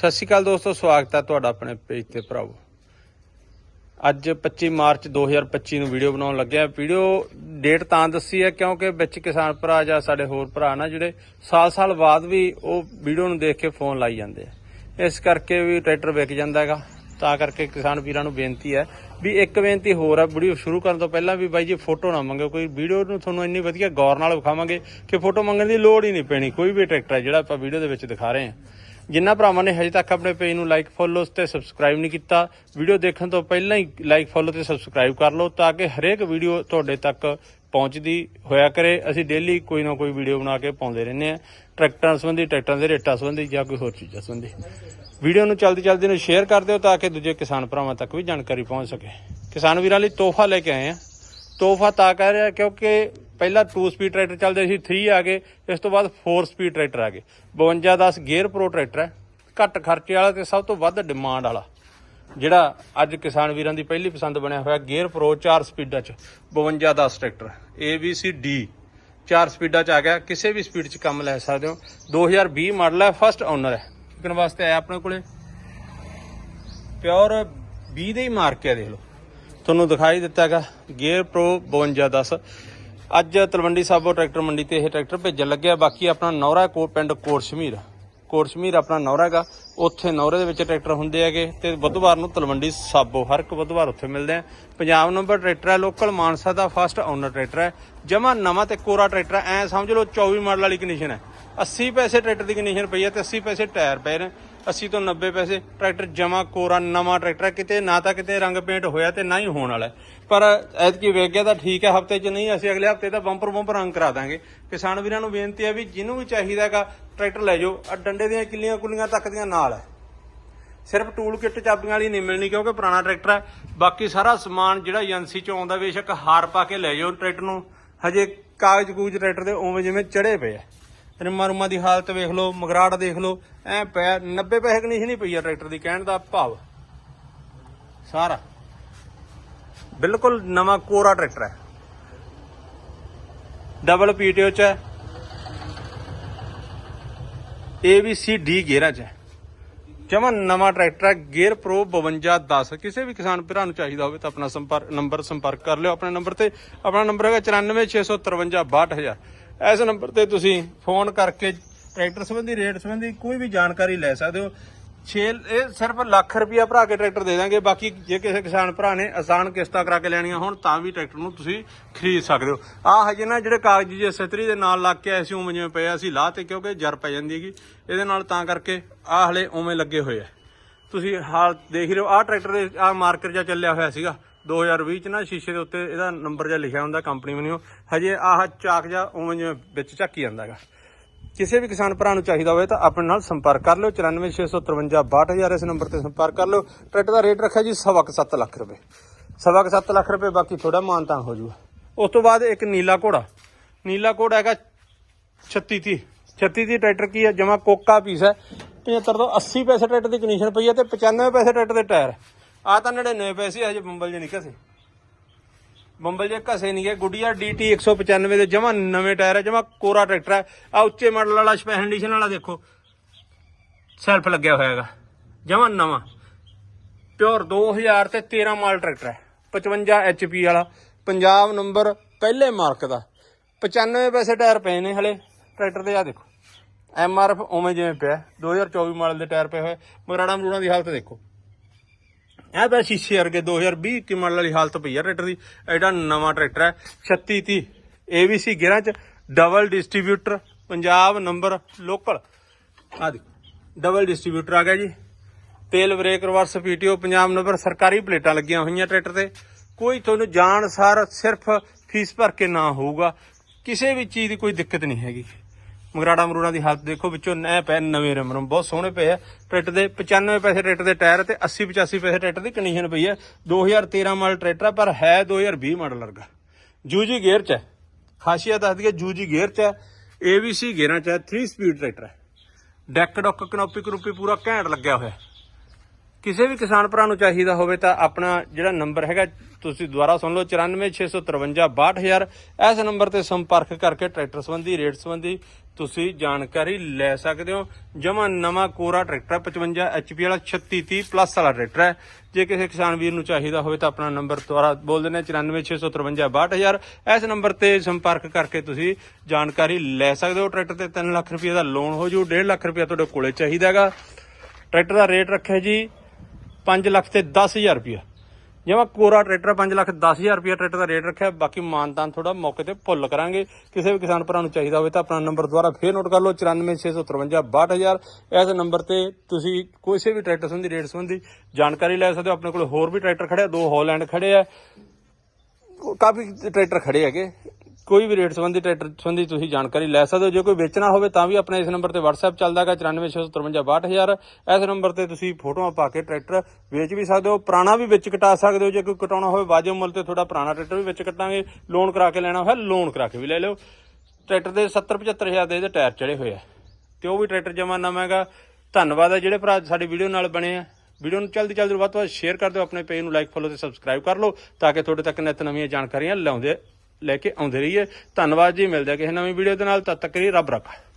ਸਤਿ ਸ਼੍ਰੀ ਅਕਾਲ ਦੋਸਤੋ, ਸਵਾਗਤ ਹੈ ਤੁਹਾਡਾ ਆਪਣੇ ਪੇਜ ਤੇ ਭਰਾਵੋ। ਅੱਜ 25 ਮਾਰਚ 2025 ਨੂੰ ਵੀਡੀਓ ਬਣਾਉਣ ਲੱਗਿਆ। ਵੀਡੀਓ ਡੇਟ ਤਾਂ ਦੱਸੀ ਹੈ, ਕਿਉਂਕਿ ਵਿੱਚ ਕਿਸਾਨ ਭਰਾ ਜਾਂ ਸਾਡੇ ਹੋਰ ਭਰਾ ਨਾ ਜਿਹੜੇ ਸਾਲ-ਸਾਲ ਬਾਅਦ ਵੀ ਉਹ ਵੀਡੀਓ ਨੂੰ ਦੇਖ ਕੇ ਫੋਨ ਲਾਈ ਜਾਂਦੇ ਆ। ਇਸ ਕਰਕੇ ਵੀ ਟਰੈਕਟਰ ਵਿਕ ਜਾਂਦਾ ਹੈਗਾ। ਤਾਂ ਕਰਕੇ ਕਿਸਾਨ ਵੀਰਾਂ ਨੂੰ ਬੇਨਤੀ ਹੈ ਵੀ ਇੱਕ ਬੇਨਤੀ ਹੋਰ ਹੈ ਵੀਡੀਓ ਸ਼ੁਰੂ ਕਰਨ ਤੋਂ ਪਹਿਲਾਂ ਵੀ ਬਾਈ ਜੀ ਫੋਟੋ ਨਾ ਮੰਗਿਓ। ਕੋਈ ਵੀਡੀਓ ਨੂੰ ਤੁਹਾਨੂੰ ਇੰਨੀ ਵਧੀਆ ਗੌਰ ਨਾਲ ਵਿਖਾਵਾਂਗੇ ਕਿ ਫੋਟੋ ਮੰਗਣ ਦੀ ਲੋੜ ਹੀ ਨਹੀਂ ਪੈਣੀ। ਕੋਈ ਵੀ ਟਰੈਕਟਰ ਹੈ ਜਿਹੜਾ ਆਪਾਂ ਵੀਡੀਓ ਦੇ ਵਿੱਚ ਦਿਖਾ ਰਹੇ ਹਾਂ। ਜਿਨ੍ਹਾਂ ਭਰਾਵਾਂ ਨੇ ਹਜੇ ਤੱਕ ਆਪਣੇ ਪੇਜ ਨੂੰ ਲਾਈਕ ਫੋਲੋ ਤੇ ਸਬਸਕ੍ਰਾਈਬ ਨਹੀਂ ਕੀਤਾ ਵੀਡੀਓ ਦੇਖਣ ਤੋਂ ਪਹਿਲਾਂ ਹੀ ਲਾਈਕ ਫੋਲੋ ਤੇ ਸਬਸਕ੍ਰਾਈਬ ਕਰ ਲਓ ਤਾਂ ਕਿ ਹਰੇਕ ਵੀਡੀਓ ਤੁਹਾਡੇ ਤੱਕ ਪਹੁੰਚਦੀ ਹੋਇਆ ਕਰੇ। ਅਸੀਂ ਡੇਲੀ ਕੋਈ ਨਾ ਕੋਈ ਵੀਡੀਓ ਬਣਾ ਕੇ ਪਾਉਂਦੇ ਰਹਿੰਦੇ ਆ ਟਰੈਕਟਰਾਂ ਸੰਬੰਧੀ, ਟਰੈਕਟਰਾਂ ਦੇ ਰੇਟਾਂ ਸੰਬੰਧੀ ਜਾਂ ਕੋਈ ਹੋਰ ਚੀਜ਼ਾਂ ਸੰਬੰਧੀ। ਵੀਡੀਓ ਨੂੰ ਚਲਦੀ ਚਲਦੀ ਨੂੰ ਸ਼ੇਅਰ ਕਰ ਦਿਓ ਤਾਂ ਕਿ ਦੂਜੇ ਕਿਸਾਨ ਭਰਾਵਾਂ ਤੱਕ ਵੀ ਜਾਣਕਾਰੀ ਪਹੁੰਚ ਸਕੇ। ਕਿਸਾਨ ਵੀਰਾਂ ਲਈ ਤੋਹਫਾ ਲੈ ਕੇ ਆਏ ਆ ਤੋਹਫਾ ਤਾਂ ਕਹਿ ਰਿਹਾ ਕਿਉਂਕਿ ਪਹਿਲਾਂ 2 ਸਪੀਡ ਟਰੈਕਟਰ ਚੱਲਦੇ ਸੀ 3 ਆ ਗਏ, ਇਸ ਤੋਂ ਬਾਅਦ 4 ਸਪੀਡ ਟਰੈਕਟਰ ਆ ਗਏ। 52 10 ਗੇਅਰ ਪ੍ਰੋ ਟਰੈਕਟਰ ਹੈ, ਘੱਟ ਖਰਚੇ ਵਾਲਾ ਤੇ ਸਭ ਤੋਂ ਵੱਧ ਡਿਮਾਂਡ ਵਾਲਾ। ਜਿਹੜਾ ਅੱਜ ਕਿਸਾਨ ਵੀਰਾਂ ਦੀ ਪਹਿਲੀ ਪਸੰਦ ਬਣਿਆ ਹੋਇਆ ਗੇਅਰ ਪ੍ਰੋ 4 ਸਪੀਡਾਂ ਚ 52 10 tractor A, B, C, D 4 ਸਪੀਡਾਂ ਚ ਆ ਗਿਆ, ਕਿਸੇ ਵੀ ਸਪੀਡ ਚ ਕੰਮ ਲੈ ਸਕਦੇ ਹੋ। 2020 ਮਾਡਲ ਹੈ ਫਸਟ ਓਨਰ ਹੈ। ਕਿਨ ਵਾਸਤੇ ਆਇਆ ਆਪਣੇ ਕੋਲੇ? ਪਿਓਰ 20 ਦੇ ਹੀ ਮਾਰਕ ਹੈ, ਦੇਖ ਲਓ। ਤੁਹਾਨੂੰ ਦਿਖਾਈ ਦਿੱਤਾ ਹੈਗਾ ਗੇਅਰ ਪ੍ਰੋ 5210 ਅੱਜ ਤਲਵੰਡੀ ਸਾਬੋ ਟਰੈਕਟਰ ਮੰਡੀ ਤੇ ਇਹ ਟਰੈਕਟਰ ਭੇਜਣ ਲੱਗਿਆ। ਬਾਕੀ ਆਪਣਾ ਨੌਰਾ ਕੋ ਪਿੰਡ ਕੋਟਸ਼ਮੀਰ। ਕੋਟਸ਼ਮੀਰ ਆਪਣਾ ਨੌਰਾ ਹੈਗਾ। ਉੱਥੇ ਨੌਰੇ ਦੇ ਵਿੱਚ ਟਰੈਕਟਰ ਹੁੰਦੇ ਹੈਗੇ ਤੇ ਬੁੱਧਵਾਰ ਨੂੰ ਤਲਵੰਡੀ ਸਾਬੋ ਹਰ ਇੱਕ ਬੁੱਧਵਾਰ ਉੱਥੇ ਮਿਲਦੇ ਆ। ਪੰਜਾਬ ਨੰਬਰ ਟਰੈਕਟਰ ਹੈ, ਲੋਕਲ ਮਾਨਸਾ ਦਾ ਫਸਟ ਓਨਰ ਟਰੈਕਟਰ ਹੈ। ਜਮਾ ਨਵਾਂ ਤੇ ਕੋਰਾ ਟਰੈਕਟਰ ਹੈ। ਐ ਸਮਝ ਲਓ 24 ਮਾਡਲ ਵਾਲੀ ਕੰਡੀਸ਼ਨ ਹੈ। 80 ਪੈਸੇ ਟਰੈਕਟਰ ਦੀ ਕੰਡੀਸ਼ਨ ਪਈ ਹੈ ਤੇ 80 ਪੈਸੇ ਟਾਇਰ ਪਏ ਨੇ। 80 ਤੋਂ 90 ਪੈਸੇ ਟਰੈਕਟਰ ਜਮਾ ਕੋਰਾ ਨਵਾਂ ਟਰੈਕਟਰ ਕਿਤੇ ਨਾ ਤਾਂ ਕਿਤੇ ਰੰਗ ਪੇਂਟ ਹੋਇਆ ਤੇ ਨਾ ਹੀ ਹੋਣ ਵਾਲਾ ਪਰ ਐਤਕੀ ਵੇਖ ਗਿਆ ਤਾਂ ਠੀਕ ਹੈ, ਹਫ਼ਤੇ 'ਚ ਨਹੀਂ, ਅਸੀਂ ਅਗਲੇ ਹਫ਼ਤੇ ਤਾਂ ਬੰਪਰ ਬੰਪਰ ਰੰਗ ਕਰਾ ਦਾਂਗੇ। ਕਿਸਾਨ ਵੀਰਾਂ ਨੂੰ ਬੇਨਤੀ ਹੈ ਵੀ ਜਿਹਨੂੰ ਵੀ ਚਾਹੀਦਾ ਹੈਗਾ, ਟਰੈਕਟਰ ਲੈ ਜਾਓ। ਆ ਡੰਡੇ ਦੀਆਂ ਕਿੱਲੀਆਂ ਕੁੱਲੀਆਂ ਤੱਕ ਦੀਆਂ ਨਾਲ ਹੈ। ਸਿਰਫ ਟੂਲ ਕਿੱਟ ਚਾਬੀਆਂ ਵਾਲੀ ਨਹੀਂ ਮਿਲਣੀ ਕਿਉਂਕਿ ਪੁਰਾਣਾ ਟਰੈਕਟਰ ਹੈ। ਬਾਕੀ ਸਾਰਾ ਸਮਾਨ ਜਿਹੜਾ ਏਜੰਸੀ ਚੋਂ ਆਉਂਦਾ, ਬੇਸ਼ੱਕ ਹਾਰ ਪਾ ਕੇ ਲੈ ਜਾਓ ਟਰੈਕਟਰ ਨੂੰ। ਹਜੇ ਕਾਗਜ਼ ਕੂਜ ਟਰੈਕਟਰ ਦੇ ਉਵੇਂ ਜਿਵੇਂ ਚੜੇ ਪਏ ਆ। ਰਿਮਾ ਰੁਮਾ ਦੀ ਹਾਲਤ ਵੇਖ ਲਓ, ਮਗਰਾੜ ਦੇਖ ਲਓ, ਐ ਪੈ 90 ਪੈਸੇ ਕੰਡੀਸ਼ਨ ਨਹੀਂ ਪਈ ਆ ਟਰੈਕਟਰ ਦੀ, ਕਹਿਣ ਦਾ ਭਾਵ। ਸਾਰਾ। ਬਿਲਕੁਲ ਨਵਾਂ ਕੋਰਾ ਟਰੈਕਟਰ ਹੈ। ਡਬਲ ਪੀਟੀਓ ਚ ਹੈ। ABC D ਗੇਅਰਾਂ ਚ ਹੈ। ਜਮਾ ਨਵਾਂ ਟਰੈਕਟਰ ਹੈ, ਗੇਅਰ ਪ੍ਰੋ 5210 ਕਿਸੇ ਵੀ ਕਿਸਾਨ ਭਰਾ ਨੂੰ ਚਾਹੀਦਾ ਹੋਵੇ ਤਾਂ ਆਪਣਾ ਸੰਪਰਕ ਨੰਬਰ ਸੰਪਰਕ ਕਰ ਲਿਓ। ਆਪਣੇ ਨੰਬਰ ਤੇ, ਆਪਣਾ ਨੰਬਰ ਹੈਗਾ 946556262000 ਇਸ ਨੰਬਰ ਤੇ ਤੁਸੀਂ ਫੋਨ ਕਰਕੇ ਟਰੈਕਟਰ ਸੰਬੰਧੀ, ਰੇਟ ਸੰਬੰਧੀ ਕੋਈ ਵੀ ਜਾਣਕਾਰੀ ਲੈ ਸਕਦੇ ਹੋ। 6 ਇਹ ਸਿਰਫ ਲੱਖ ਰੁਪਿਆ ਭਰਾ ਕੇ ਟਰੈਕਟਰ ਦੇ ਦਾਂਗੇ। ਬਾਕੀ ਜੇ ਕਿਸੇ ਕਿਸਾਨ ਭਰਾ ਨੇ ਆਸਾਨ ਕਿਸ਼ਤਾਂ ਕਰਾ ਕੇ ਲੈਣੀਆਂ ਹੋਣ, ਤਾਂ ਵੀ ਟਰੈਕਟਰ ਨੂੰ ਤੁਸੀਂ ਖਰੀਦ ਸਕਦੇ ਹੋ। ਆ ਹਜੇ ਨਾ ਜਿਹੜੇ ਕਾਗਜ਼ ਜੇ ਸਤਰੀ ਦੇ ਨਾਲ ਲੱਗ ਕੇ ਐਸੀ ਉਵੇਂ ਜਿਵੇਂ ਪਏ ਅਸੀਂ ਲਾਹ ਤੇ ਕਿਉਂਕਿ ਜਰ ਪੈ ਜਾਂਦੀ ਹੈਗੀ। ਇਹਦੇ ਨਾਲ ਤਾਂ ਕਰਕੇ ਆ ਹਲੇ ਉਵੇਂ ਲੱਗੇ ਹੋਏ ਆ। ਤੁਸੀਂ ਹਾਲ ਦੇਖ ਰਹੇ ਹੋ ਆ ਟਰੈਕਟਰ ਦੇ ਆ ਮਾਰਕਰ ਜਿਹਾ ਚੱਲਿਆ ਹੋਇਆ ਸੀਗਾ। 2020 ਚ ਨਾ ਸ਼ੀਸ਼ੇ ਦੇ ਉੱਤੇ ਇਹਦਾ ਨੰਬਰ ਜਿਹਾ ਲਿਖਿਆ ਹੁੰਦਾ ਕੰਪਨੀ ਵੱਲੋਂ। ਹਜੇ ਆਹ ਚਾਕ ਜਿਹਾ ਉਵੇਂ ਜਿਵੇਂ ਵਿੱਚ ਝੱਕੀ ਜਾਂਦਾ ਹੈਗਾ। ਕਿਸੇ ਵੀ ਕਿਸਾਨ ਭਰਾ ਨੂੰ ਚਾਹੀਦਾ ਹੋਵੇ ਤਾਂ ਆਪਣੇ ਨਾਲ ਸੰਪਰਕ ਕਰ ਲਿਓ। 9465562000 ਇਸ ਨੰਬਰ ਤੇ ਸੰਪਰਕ ਕਰ ਲਿਓ। ਟਰੈਕਟਰ ਦਾ ਰੇਟ ਰੱਖਿਆ ਜੀ ਸਵਾ ਕੁ ਸੱਤ ਲੱਖ ਰੁਪਏ। ਸਵਾ ਕੁ ਸੱਤ ਲੱਖ ਰੁਪਏ, ਬਾਕੀ ਥੋੜਾ ਮਾਨਤਾਂ ਹੋ ਜੂਗਾ। ਉਸ ਤੋਂ ਬਾਅਦ ਇੱਕ ਨੀਲਾ ਘੋੜਾ। ਨੀਲਾ ਘੋੜਾ ਹੈਗਾ 36 30 36 30 ਟਰੈਕਟਰ ਕੀ ਹੈ? ਜਮਾ ਕੋਕਾ ਪੀਸ ਹੈ। 75 ਤੋਂ 80 ਪੈਸੇ ਟਰੈਕਟਰ ਦੀ ਕੰਡੀਸ਼ਨ ਪਈ ਹੈ ਤੇ 95 ਪੈਸੇ ਟਰੈਕਟਰ ਦੇ ਟਾਇਰ ਆ ਤਾਂ 99 ਪੈਸੇ ਹਜੇ ਬੰਬਲ ਜੇ ਨਹੀਂ ਘਸੇ। ਬੰਬਲ ਜੇ ਘਸੇ ਨਹੀਂ ਗਏ। ਗੁੱਡੀਆ ਡੀਟੀ 195 ਦੇ ਜਮਾ ਨਵੇਂ ਟਾਇਰ ਹੈ ਜਮਾ ਕੋਰਾ ਟਰੈਕਟਰ ਹੈ ਆ ਉੱਚੇ ਮਾਡਲ ਵਾਲਾ ਸਪੈਸ਼ਲ ਐਡੀਸ਼ਨ ਵਾਲਾ ਦੇਖੋ। ਸੈਲਫ ਲੱਗਿਆ ਹੋਇਆ ਹੈਗਾ। ਜਮਾ ਨਵਾਂ। ਪਿਓਰ 2000 ਤੇ 13 ਮਾਲ ਟਰੈਕਟਰ ਹੈ 55 HP ਵਾਲਾ। ਪੰਜਾਬ ਨੰਬਰ ਪਹਿਲੇ ਮਾਰਕ ਦਾ। 95 ਪੈਸੇ ਟਾਇਰ ਪਏ ਨੇ ਹਲੇ। ਟਰੈਕਟਰ ਦੇ ਆ ਦੇਖੋ। ਐਮਆਰਐਫ ਉਵੇਂ ਜਿਵੇਂ ਪਿਆ। 2024 ਮਾਡਲ ਦੇ ਟਾਇਰ ਪਏ ਹੋਏ। ਮਰਾੜਾ ਮਰੂੜਾਂ ਦੀ ਹਾਲਤ ਦੇਖੋ। ਇਹ ਤਾਂ ਸ਼ੀਸ਼ੇ ਵਰਗੇ 2020 ਕੀ ਮਾਡਲ ਵਾਲੀ ਹਾਲਤ ਪਈ ਆ ਟਰੈਕਟਰ ਦੀ। ਐਡਾ ਨਵਾਂ ਟਰੈਕਟਰ ਹੈ 3630 ABC ਗੇਅਰਾਂ ਚ, double distributor, Punjab number local. ਆ ਦੇਖੋ, ਡਬਲ ਡਿਸਟ੍ਰੀਬਿਊਟਰ ਆ ਗਿਆ ਜੀ। ਤੇਲ brake reverse PTO Punjab number ਸਰਕਾਰੀ ਪਲੇਟਾਂ ਲੱਗੀਆਂ ਹੋਈਆਂ ਟਰੈਕਟਰ ਤੇ। ਕੋਈ ਤੁਹਾਨੂੰ ਜਾਣ ਸਾਰ ਸਿਰਫ ਫੀਸ ਭਰ ਕੇ ਨਾ ਹੋਊਗਾ। ਕਿਸੇ ਵੀ ਚੀਜ਼ ਦੀ ਕੋਈ ਦਿੱਕਤ ਨਹੀਂ ਹੈਗੀ। ਮਗਰਾੜਾ ਮਰੂੜਾ ਦੀ ਹਾਲਤ ਦੇਖੋ ਵਿੱਚੋਂ ਨਵੇਂ ਪਏ ਨਵੇਂ ਰਮ ਰਮ ਬਹੁਤ ਸੋਹਣੇ ਪਏ ਆ। ਟਰੈਕਟਰ ਦੇ 95 ਪੈਸੇ ਟਰੈਕਟਰ ਦੇ ਟਾਇਰ ਤੇ 80 85 ਪੈਸੇ ਟਰੈਕਟਰ ਦੀ ਕੰਡੀਸ਼ਨ ਪਈ ਹੈ 2013 ਮਾਡਲ ਟਰੈਕਟਰ ਆ, ਪਰ ਹੈ 2020 ਮਾਡਲ ਵਰਗਾ। ਜੂਜੀ ਗੇਅਰ ਚ ਹੈ। ਖਾਸੀਅਤ ਦੱਸ ਦਈਏ ਜੂਜੀ ਗੇਅਰ ਚ ਹੈ। ABC ਗੇਅਰਾਂ ਚ ਹੈ 3 ਸਪੀਡ ਟਰੈਕਟਰ ਹੈ। ਡੈਕ ਡੌਕ ਕਨੋਪੀ ਕਰੂਪੀ ਪੂਰਾ ਘੈਂਟ ਲੱਗਿਆ ਹੋਇਆ। ਕਿਸੇ ਵੀ ਕਿਸਾਨ ਭਰਾ ਨੂੰ ਚਾਹੀਦਾ ਹੋਵੇ ਤਾਂ ਆਪਣਾ ਜਿਹੜਾ ਨੰਬਰ ਹੈਗਾ ਤੁਸੀਂ ਦੁਬਾਰਾ ਸੁਣ ਲਓ 9465562000 ਇਸ ਨੰਬਰ ਤੇ ਸੰਪਰਕ ਕਰਕੇ ਟਰੈਕਟਰ ਸੰਬੰਧੀ ਰੇਟ ਸੰਬੰਧੀ ਤੁਸੀਂ ਜਾਣਕਾਰੀ ਲੈ ਸਕਦੇ ਹੋ। ਜਮਾ ਨਵਾਂ ਕੋਰਾ ਟਰੈਕਟਰ ਹੈ, 55 HP ਵਾਲਾ 3630 ਪਲੱਸ ਵਾਲਾ ਟਰੈਕਟਰ ਹੈ। ਜੇ ਕਿਸੇ ਕਿਸਾਨ ਵੀਰ ਨੂੰ ਚਾਹੀਦਾ ਹੋਵੇ ਤਾਂ ਆਪਣਾ ਨੰਬਰ ਦੁਬਾਰਾ ਬੋਲ ਦਿੰਦੇ 9465562000 ਇਸ ਨੰਬਰ ਤੇ ਸੰਪਰਕ ਕਰਕੇ ਤੁਸੀਂ ਜਾਣਕਾਰੀ ਲੈ ਸਕਦੇ ਹੋ। ਟਰੈਕਟਰ ਤੇ 3 ਲੱਖ ਰੁਪਏ ਦਾ ਲੋਨ ਹੋ ਜੂ 1.5 ਲੱਖ ਰੁਪਏ ਤੁਹਾਡੇ ਕੋਲੇ ਚਾਹੀਦਾ ਹੈਗਾ। ਟਰੈਕਟਰ ਦਾ ਰੇਟ ਰੱਖਿਆ ਜੀ 5 ਲੱਖ ਤੇ 10000 ਰੁਪਏ ਜਿਵੇਂ ਕੋਰਾ ਟਰੈਕਟਰ 5 ਲੱਖ 10000 ਰੁਪਏ ਟਰੈਕਟਰ ਦਾ ਰੇਟ ਰੱਖਿਆ। ਬਾਕੀ ਮਾਨਤਾਨ ਥੋੜਾ ਮੌਕੇ ਤੇ ਭੁੱਲ ਕਰਾਂਗੇ। ਕਿਸੇ ਵੀ ਕਿਸਾਨ ਭਰਾ ਨੂੰ ਚਾਹੀਦਾ ਹੋਵੇ ਤਾਂ ਆਪਣਾ ਨੰਬਰ ਦੁਬਾਰਾ ਫੇਰ ਨੋਟ ਕਰ ਲਓ। 9465562000 ਇਸ ਨੰਬਰ ਤੇ ਤੁਸੀਂ ਕਿਸੇ ਵੀ ਟਰੈਕਟਰ ਸੰਬੰਧੀ, ਰੇਟ ਸੰਬੰਧੀ ਜਾਣਕਾਰੀ ਲੈ ਸਕਦੇ ਹੋ। ਆਪਣੇ ਕੋਲ ਹੋਰ ਵੀ ਟਰੈਕਟਰ ਖੜੇ ਆ, ਦੋ ਹਾਲੈਂਡ ਖੜੇ ਆ। ਕਾਫੀ ਟਰੈਕਟਰ ਖੜੇ ਹੈਗੇ। ਕੋਈ ਵੀ ਰੇਟ ਸੰਬੰਧੀ ਟਰੈਕਟਰ ਸੰਬੰਧੀ ਤੁਸੀਂ ਜਾਣਕਾਰੀ ਲੈ ਸਕਦੇ ਹੋ। ਜੇ ਕੋਈ ਵੇਚਣਾ ਹੋਵੇ ਤਾਂ ਵੀ ਆਪਣੇ ਇਸ ਨੰਬਰ ਤੇ WhatsApp ਚੱਲਦਾ ਹੈਗਾ 9465562000 ਇਸ ਨੰਬਰ ਤੇ ਤੁਸੀਂ ਫੋਟੋਆਂ ਪਾ ਕੇ ਟਰੈਕਟਰ ਵੇਚ ਵੀ ਸਕਦੇ ਹੋ, ਪੁਰਾਣਾ ਵੀ ਵਿੱਚ ਕਟਾ ਸਕਦੇ ਹੋ। ਜੇ ਕੋਈ ਕਟਾਉਣਾ ਹੋਵੇ, ਵਾਜਬ ਮੁੱਲ ਤੇ ਤੁਹਾਡਾ ਪੁਰਾਣਾ ਟਰੈਕਟਰ ਵੀ ਵਿੱਚ ਕੱਟਾਂਗੇ। ਲੋਨ ਕਰਾ ਕੇ ਲੈਣਾ ਹੋਇਆ, ਲੋਨ ਕਰਾ ਕੇ ਵੀ ਲੈ ਲਿਓ। ਟਰੈਕਟਰ ਦੇ 70 75000 ਦੇ ਇਹਦੇ ਟਾਇਰ ਚੜੇ ਹੋਏ ਆ। ਤੇ ਉਹ ਵੀ ਟਰੈਕਟਰ ਜਮਾ ਨਵਾਂ ਹੈਗਾ। ਧੰਨਵਾਦ ਹੈ ਜਿਹੜੇ ਭਰਾ ਸਾਡੀ ਵੀਡੀਓ ਨਾਲ ਬਣੇ ਆ। ਵੀਡੀਓ ਨੂੰ ਜਲਦੀ ਜਲਦੀ ਵੱਧ ਤੋਂ ਵੱਧ ਸ਼ੇਅਰ ਕਰ ਦਿਓ, ਆਪਣੇ ਪੇਜ ਨੂੰ ਲਾਈਕ ਫੋਲੋ ਤੇ ਸਬਸਕ੍ਰਾਈਬ ਕਰ ਲਓ, ਤਾਂ ਕਿ ਤੁਹਾਡੇ ਤੱਕ ਨਿਤ ਨਵੀਆਂ ਜਾਣਕਾਰੀਆਂ ਲਿਆਉਂਦੇ ਲੈ ਕੇ ਆਉਂਦੇ ਰਹੀਏ। ਧੰਨਵਾਦ ਜੀ, ਮਿਲਦੇ ਆ ਕਿਸੇ ਨਵੀਂ ਵੀਡੀਓ ਦੇ ਨਾਲ। ਤਦ ਤੱਕ ਲਈ ਰੱਬ ਰੱਖਾ।